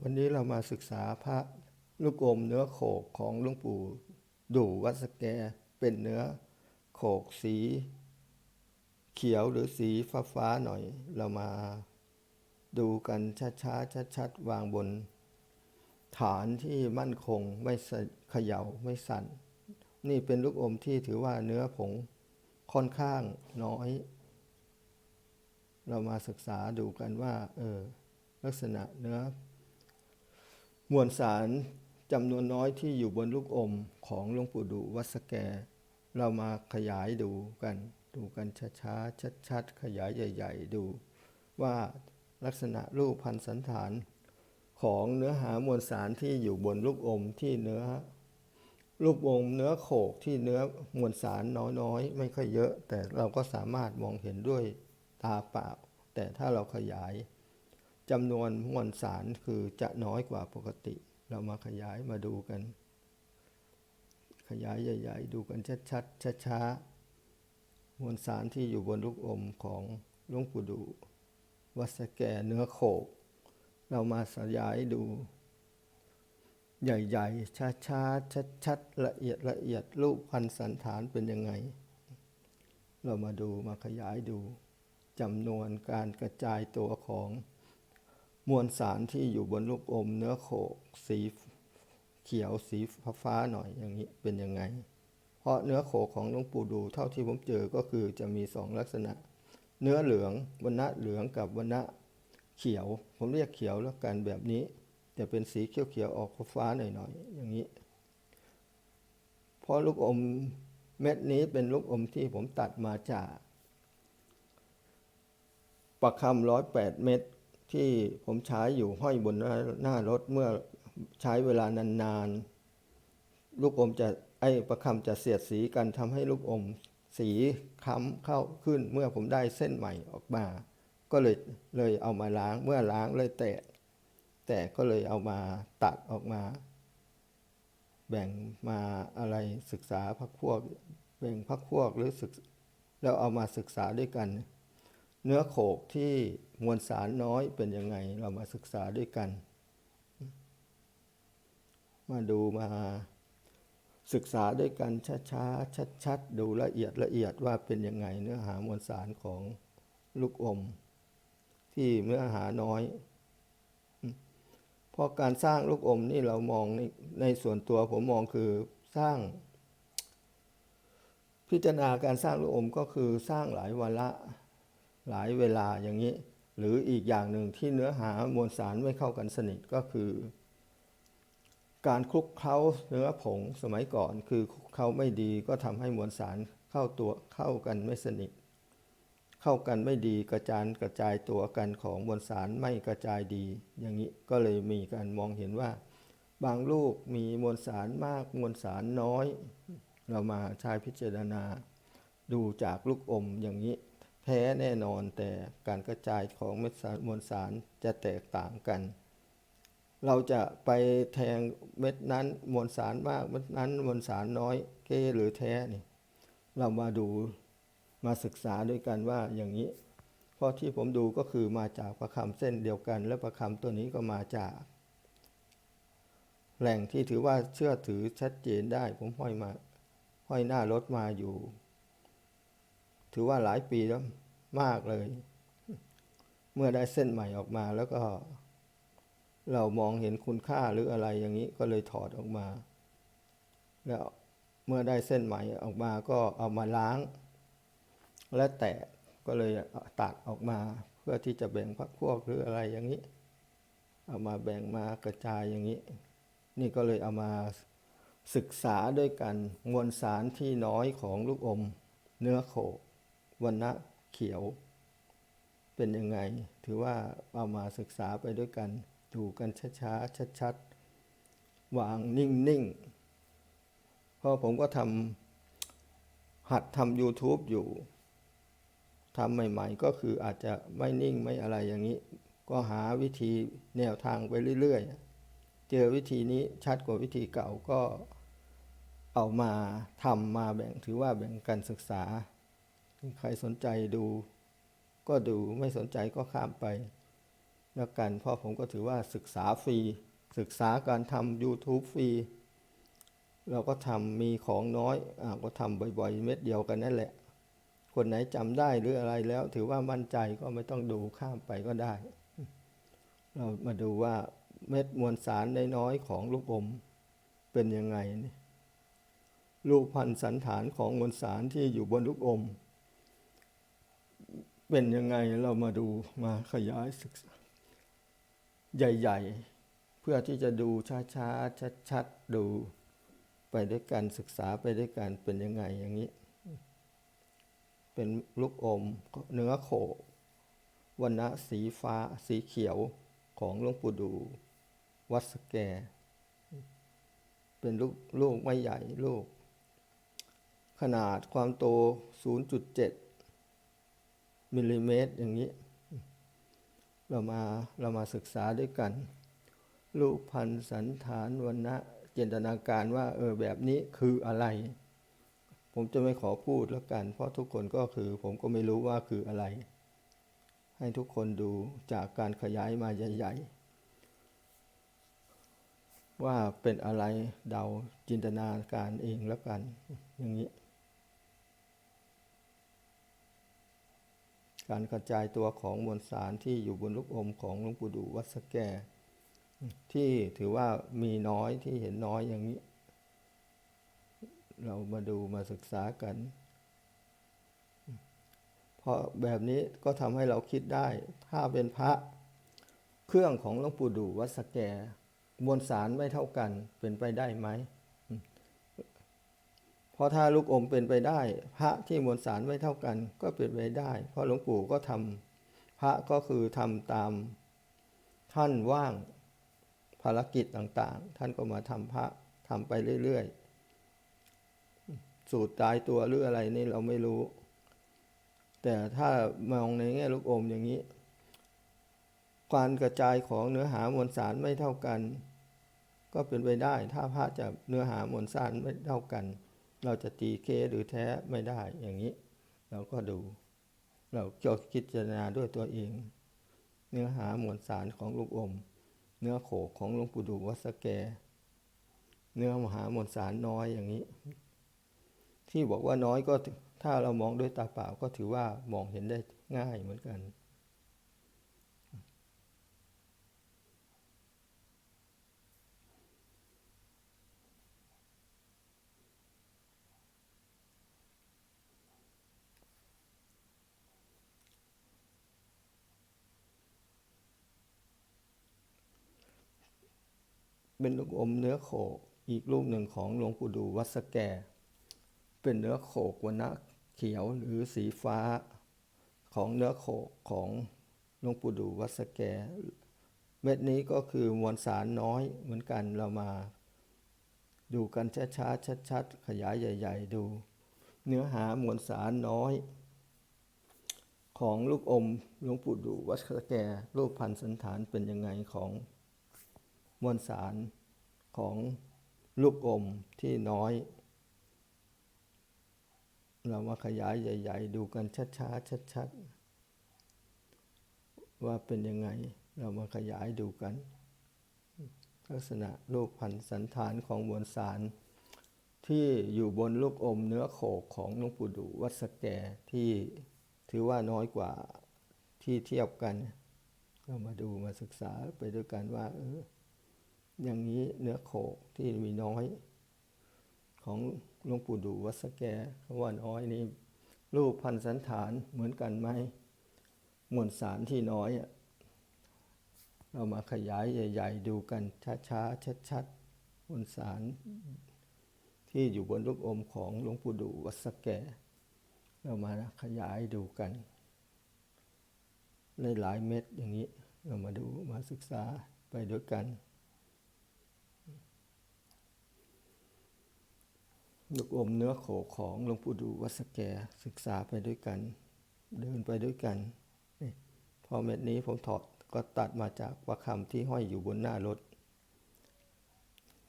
วันนี้เรามาศึกษาพระลูกอมเนื้อโขกของหลวงปู่ดู่วัดสแกเป็นเนื้อโขกสี เขียวหรือสีฟ้าฟ้าๆหน่อย เรามาดูกันช้าๆชัดๆวางบน ฐานที่มั่นคงไม่เขย่าไม่สั่น นี่เป็นลูกอมที่ถือว่าเนื้อผงค่อนข้างน้อย เรามาศึกษาดูกันว่า เออ ลักษณะเนื้อ มวลสารจำนวนน้อยที่อยู่บนลูกอมของหลวงปู่ดูวัดสแก เรามาขยายดูกัน ดูกันช้าๆชัดๆ ขยายใหญ่ ๆ ดู ว่าลักษณะรูปพันสันฐาน ของเนื้อหามวลสารที่อยู่บนลูกอมที่เนื้อลูกอมเนื้อโขกที่เนื้อมวลสารน้อยๆ ไม่ค่อยเยอะ แต่เราก็สามารถมองเห็นด้วยตาเปล่า แต่ถ้าเราขยาย จำนวนมวลสารคือจะน้อยกว่าปกติ เรามาขยายมาดูกัน ขยายใหญ่ๆ ดูกันชัดๆช้าๆมวลสารที่อยู่บนลูกอมของหลวงปู่ดู วัดสแก่เนื้อโขก เรามาขยายดู ใหญ่ๆช้าๆชัดๆละเอียดละเอียดรูปพันสันฐานเป็นยังไง เรามาดูมาขยายดูจำนวนการกระจายตัวของ มวลสารที่อยู่บนลูกอมเนื้อโขกสีเขียวสีฟ้าหน่อยอย่างนี้เป็นยังไง เพราะเนื้อโขกของหลวงปู่ดูเท่าที่ผมเจอก็คือจะมีสองลักษณะ เนื้อเหลืองวันณะเหลืองกับวันณะเขียว ผมเรียกเขียวแล้วกันแบบนี้จะเป็นสีเขียวๆออกฟ้าหน่อยๆอย่างนี้เพราะลูกอมเม็ดนี้เป็นลูกอมที่ผมตัดมาจากประคำร้อยแปดเม็ด ที่ผมใช้อยู่ห้อยบนหน้ารถเมื่อใช้เวลานานๆ ลูกอมจะไอประคำจะเสียดสีกันทำให้ลูกอมสีค้ำเข้าขึ้นเมื่อผมได้เส้นใหม่ออกมา ก็เลยเลยเอามาล้างเมื่อล้างเลยแตกแต่ก็เลยเอามาตัดออกมา แบ่งมาอะไรศึกษาพักพวกแบ่งพักพวกหรือศึกแล้วเอามาศึกษาด้วยกัน เนื้อโขกที่ มวลสารน้อยเป็นยังไง เรามาศึกษาด้วยกัน มาดูมาศึกษาด้วยกันช้าๆชัดๆดูละเอียดละเอียดว่าเป็นยังไง เนื้อหามวลสารของลูกอม ที่เนื้อหาน้อยเพราะการสร้างลูกอมนี่เรามองในในส่วนตัวผมมองคือสร้าง พิจารณาการสร้างลูกอมก็คือสร้างหลายวาระหลายเวลาอย่างนี้ หรืออีกอย่างหนึ่งที่เนื้อหามวลสารไม่เข้ากันสนิทก็คือ การคลุกเคล้าเนื้อผงสมัยก่อน คือคลุกเคล้าไม่ดีก็ทำให้มวลสารเข้าตัวเข้ากันไม่สนิท เข้ากันไม่ดีกระจายกระจายตัวกันของมวลสารไม่กระจายดี อย่างนี้ก็เลยมีการมองเห็นว่า บางลูกมีมวลสารมากมวลสารน้อย เรามาใช้พิจารณา ดูจากลูกอมอย่างนี้ แท้แน่นอนแต่การกระจายของเม็ดสารมวลสารจะแตกต่างกัน เราจะไปแทงเม็ดนั้นมวลสารมากเม็ดนั้นมวลสารน้อยเก้หรือแท้นี่เรามาดูมาศึกษาด้วยกันว่าอย่างนี้ เพราะที่ผมดูก็คือมาจากประคำเส้นเดียวกัน และประคำตัวนี้ก็มาจาก แหล่งที่ถือว่าเชื่อถือชัดเจนได้ผมห้อยมาห้อยหน้ารถมาอยู่ ถือว่าหลายปีแล้วมากเลย เมื่อได้เส้นใหม่ออกมาแล้วก็ เรามองเห็นคุณค่าหรืออะไรอย่างนี้ก็เลยถอดออกมา แล้วเมื่อได้เส้นใหม่ออกมาก็เอามาล้าง และแตะก็เลยตัดออกมา เพื่อที่จะแบ่งพักพวกหรืออะไรอย่างนี้ เอามาแบ่งมากระจายอย่างนี้ นี่ก็เลยเอามาศึกษาด้วยกันมวลสารที่น้อยของลูกอม เนื้อโข วันณะเขียวเป็นยังไง ถือว่าเอามาศึกษาไปด้วยกันดูกันช้าๆชัดๆวางนิ่งๆเพราะผมก็ทำหัดทำ YouTube อยู่ทำใหม่ๆ ก็คืออาจจะไม่นิ่งไม่อะไรอย่างนี้ ก็หาวิธีแนวทางไปเรื่อยๆ เจอวิธีนี้ชัดกว่าวิธีเก่าก็เอามาทำมาแบ่งถือว่าแบ่งกันศึกษา ใครสนใจดูก็ดูไม่สนใจก็ข้ามไป แล้วกันเพราะผมก็ถือว่าศึกษาฟรี ศึกษาการทำ YouTube ฟรี เราก็ทำมีของน้อยอก็ทำบ่อยๆ เม็ดเดียวกันนั่นแหละ คนไหนจำได้หรืออะไรแล้ว ถือว่ามั่นใจก็ไม่ต้องดูข้ามไปก็ได้ เรามาดูว่าเม็ดมวลสารน้อยๆของลูกอมเป็นยังไงนี่รูปพันธ์สันฐานของมวลสารที่อยู่บนลูกอม เป็นยังไงเรามาดูมาขยายศึกษา ใหญ่ ๆ เพื่อที่จะดูช้าๆชัดๆดูไปด้วยกันศึกษาไปด้วยกันเป็นยังไงอย่างนี้ เป็นลูกอมเนื้อโขวันณะสีฟ้าสีเขียวของหลวงปู่ดู วัดสแก เป็นลูกลูกไม่ใหญ่ลูก ขนาดความโต 0.7 มิลลิเมตรอย่างนี้ เรามาเรามาศึกษาด้วยกัน รูปพันธ์สันฐานวันนะจินตนาการว่าเออแบบนี้คืออะไร ผมจะไม่ขอพูดแล้วกัน เพราะทุกคนก็คือผมก็ไม่รู้ว่าคืออะไร ให้ทุกคนดูจากการขยายมาใหญ่ ๆ ว่าเป็นอะไรเดาจินตนาการเองแล้วกัน อย่างนี้ การกระจายตัวของมวลสารที่อยู่บนลูกอมของหลวงปู่ดูวัดสแก ที่ถือว่ามีน้อยที่เห็นน้อยอย่างนี้ เรามาดูมาศึกษากัน เพราะแบบนี้ก็ทำให้เราคิดได้ ถ้าเป็นพระเครื่องของหลวงปู่ดูวัดสแก มวลสารไม่เท่ากันเป็นไปได้ไหม ราะถ้าลูกอมเป็นไปได้ พระที่มวลสารไม่เท่ากัน ก็เป็นไปได้ เพราะหลวงปู่ก็ทำพระก็คือทำตามท่านว่างภารกิจต่างๆ ท่านก็มาทำพระทำไปเรื่อยๆ สูตรตายตัวหรืออะไรนี่เราไม่รู้ แต่ถ้ามองในแง่ลูกอมอย่างนี้ การกระจายของเนื้อหามวลสารไม่เท่ากัน ก็เป็นไปได้ ถ้าพระจะเนื้อหามวลสารไม่เท่ากัน เราจะตีเคหรือแท้ไม่ได้อย่างนี้ เราก็ดู เราจะคิดจารณาด้วยตัวเอง เนื้อหามวลสารของลูกอม เนื้อโขกของหลวงปู่ดูวัสแก เนื้อมหามวลสารน้อยอย่างนี้ ที่บอกว่าน้อยก็ถ้าเรามองด้วยตาเปล่าก็ถือว่ามองเห็นได้ง่ายเหมือนกัน เป็นลูกอมเนื้อโขกอีกลูกหนึ่งของหลวงปู่ดูวัดสแก เป็นเนื้อโขกวนะเขียวหรือสีฟ้าของเนื้อโขกของหลวงปู่ดูวัดสแก เม็ดนี้ก็คือมวลสารน้อยเหมือนกันเรามา ดูกันช้าๆชัดๆขยายใหญ่ ๆ ดู เนื้อหามวลสารน้อย ของลูกอมหลวงปู่ดูวัดสแกรูปพันธสันฐานเป็นยังไงของ มวลสารของลูกอมที่น้อย เรามาขยายใหญ่ ๆ ดูกันช้าๆชัดๆว่าเป็นยังไงเรามาขยายดูกัน ลักษณะรูปพันสันฐานของมวลสารที่อยู่บนลูกอมเนื้อโขกของหลวงปู่ดูวัดสแกที่ถือว่าน้อยกว่าที่เทียบกัน เรามาดูมาศึกษาไปด้วยกันว่าเออ อย่างนี้เนื้อโขกที่มีน้อย ของหลวงปู่ดูวัดสแกคำว่าน้อยนี่รูปพันสันฐานเหมือนกันไหมมวลสารที่น้อยเรามาขยายใหญ่ ๆ ดูกันช้าๆชัดๆมวลสารที่อยู่บนลูกอมของหลวงปู่ดูวัดสแก เรามาขยายดูกันหลายๆเม็ดอย่างนี้เรามาดูมาศึกษาไปด้วยกัน ลูกอมเนื้อโขของหลวงปู่ดูวัดสแกศึกษาไปด้วยกัน เดินไปด้วยกันนี่พอเม็ดนี้ผมถอดก็ตัดมาจากประคำที่ห้อยอยู่บนหน้ารถ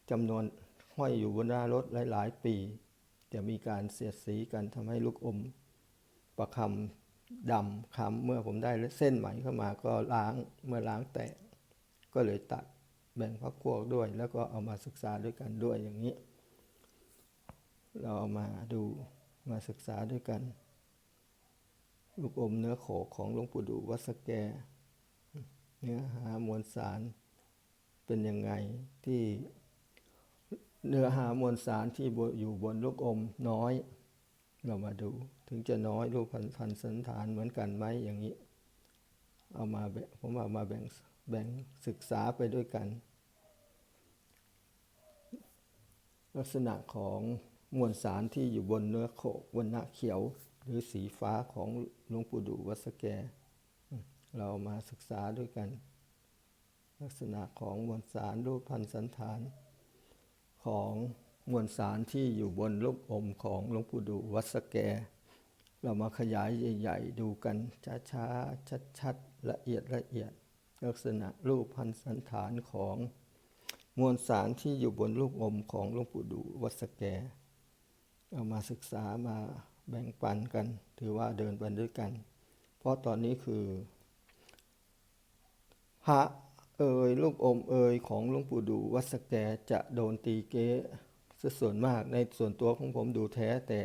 จำนวนห้อยอยู่บนหน้ารถหลาย ๆ ปี จะมีการเสียดสีกันทำให้ลูกอมประคำดำค้ำเมื่อผมได้เส้นไหมเข้ามาก็ล้างเมื่อล้างแตกก็เลยตัดแบ่งพักพวกด้วย แล้วก็เอามาศึกษาด้วยกันด้วยอย่างนี้ เราเอามาดูมาศึกษาด้วยกัน ลูกอมเนื้อโขของหลวงปู่ดูวัดสแก เนื้อหามวลสารเป็นยังไงที่เนื้อหามวลสารที่อยู่บนลูกอมน้อย เรามาดูถึงจะน้อยรูปพันพันสันฐานเหมือนกันไหมอย่างนี้ เอามาแบ่งผมเอามาแบ่งแบ่งศึกษาไปด้วยกัน ลักษณะของ มวลสารที่อยู่บนเนื้อโขกบนหน้าเขียว หรือสีฟ้าของหลวงปู่ดูวัดสแก เรามาศึกษาด้วยกัน ลักษณะของมวลสารรูปพันสันฐาน ของมวลสารที่อยู่บนลูกอมของหลวงปู่ดูวัดสแก เรามาขยายใหญ่ๆ ดูกันช้าๆชัดๆละเอียดละเอียด ลักษณะรูปพันสันฐานของมวลสารที่อยู่บนลูกอมของหลวงปู่ดูวัดสแก เอามาศึกษามาแบ่งปันกัน ถือว่าเดินไปด้วยกัน เพราะตอนนี้คือพระเอ่ยลูกอมเอ่ยของหลวงปู่ดูวัดสแกจะโดนตีเก๊ซะส่วนมากในส่วนตัวของผมดูแท้แต่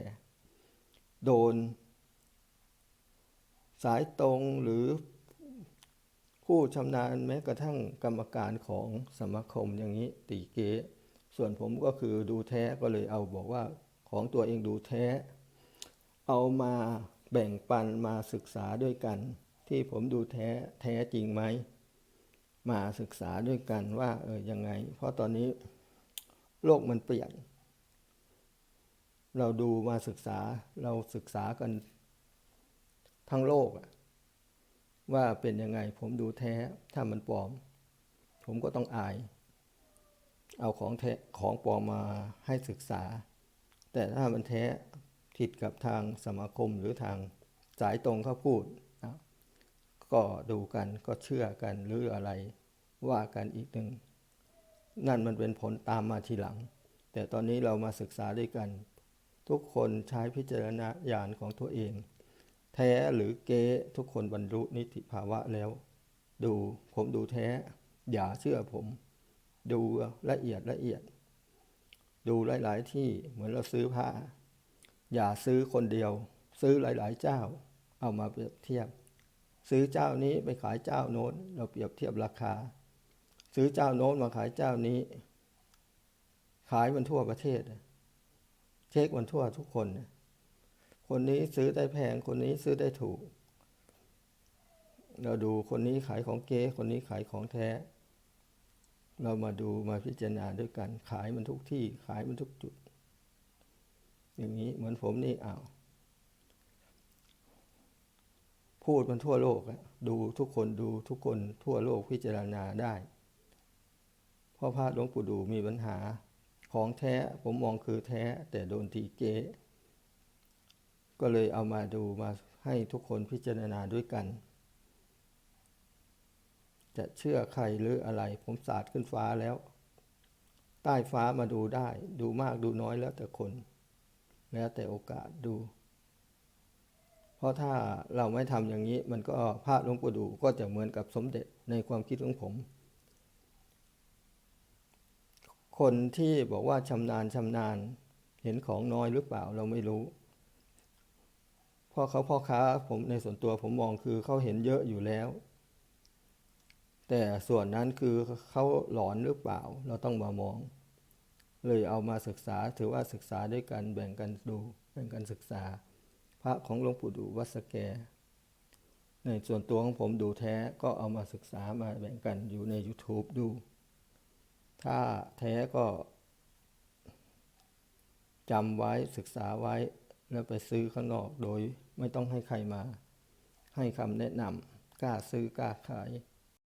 โดน สายตรงหรือผู้ชำนาญแม้กระทั่งกรรมการของสมาคมอย่างนี้ตีเก๊ส่วนผมก็คือดูแท้ก็เลยเอาบอกว่า ของตัวเองดูแท้ เอามาแบ่งปันมาศึกษาด้วยกัน ที่ผมดูแท้แท้จริงไหม มาศึกษาด้วยกันว่าเออยังไง เพราะตอนนี้โลกมันเปลี่ยน เราดูมาศึกษาเราศึกษากันทั้งโลกอะว่าเป็นยังไงผมดูแท้ถ้ามันปลอม ผมก็ต้องอาย เอาของแท้ของปลอมมาให้ศึกษา แต่ถ้ามันแท้ผิดกับทางสมาคมหรือทางสายตรงเขาพูดนะก็ดูกันก็เชื่อกันหรืออะไรว่ากันอีกหนึ่ง นั่นมันเป็นผลตามมาทีหลัง แต่ตอนนี้เรามาศึกษาด้วยกัน ทุกคนใช้พิจารณญาณของตัวเอง แท้หรือเก๊ทุกคนบรรลุนิติภาวะแล้ว ดูผมดูแท้ อย่าเชื่อผม ดูละเอียดละเอียด ดูหลาย ๆ ที่เหมือนเราซื้อผ้า อย่าซื้อคนเดียว ซื้อหลาย ๆ เจ้า เอามาเปรียบเทียบ ซื้อเจ้านี้ไปขายเจ้าโน้น เราเปรียบเทียบราคา ซื้อเจ้าโน้นมาขายเจ้านี้ ขายมันทั่วประเทศ เช็คมันทั่วทุกคน คนนี้ซื้อได้แพงคนนี้ซื้อได้ถูก เราดูคนนี้ขายของเก๊คนนี้ขายของแท้ เรามาดูมาพิจารณาด้วยกัน ขายมันทุกที่ ขายมันทุกจุด อย่างนี้เหมือนผมนี่อ้าวพูดมันทั่วโลกดูทุกคนดูทุกคนทั่วโลกพิจารณาได้พราะพระหลวงปู่ดูมีปัญหาของแท้ผมมองคือแท้แต่โดนตีเก๊ก็เลยเอามาดูมาให้ทุกคนพิจารณาด้วยกัน จะเชื่อใครหรืออะไร ผมสาดขึ้นฟ้าแล้ว ใต้ฟ้ามาดูได้ ดูมากดูน้อยแล้วแต่คน แล้วแต่โอกาสดู เพราะถ้าเราไม่ทำอย่างนี้ มันก็พระหลวงปู่ดูก็จะเหมือนกับสมเด็จในความคิดของผม คนที่บอกว่าชำนาญชำนาญ เห็นของน้อยหรือเปล่าเราไม่รู้เพราะเขาพ่อค้าผมในส่วนตัวผมมองคือเขาเห็นเยอะอยู่แล้ว แต่ส่วนนั้นคือเขาหลอนหรือเปล่า เราต้องมามอง เลยเอามาศึกษาถือว่าศึกษาด้วยกันแบ่งกันดูแบ่งกันศึกษา พระของหลวงปู่ดูวัสแก ในส่วนตัวของผมดูแท้ก็เอามาศึกษามาแบ่งกันอยู่ใน YouTube ดู ถ้าแท้ก็จำไว้ศึกษาไว้แล้วไปซื้อข้างนอกโดยไม่ต้องให้ใครมา ให้คำแนะนำกล้าซื้อกล้าขาย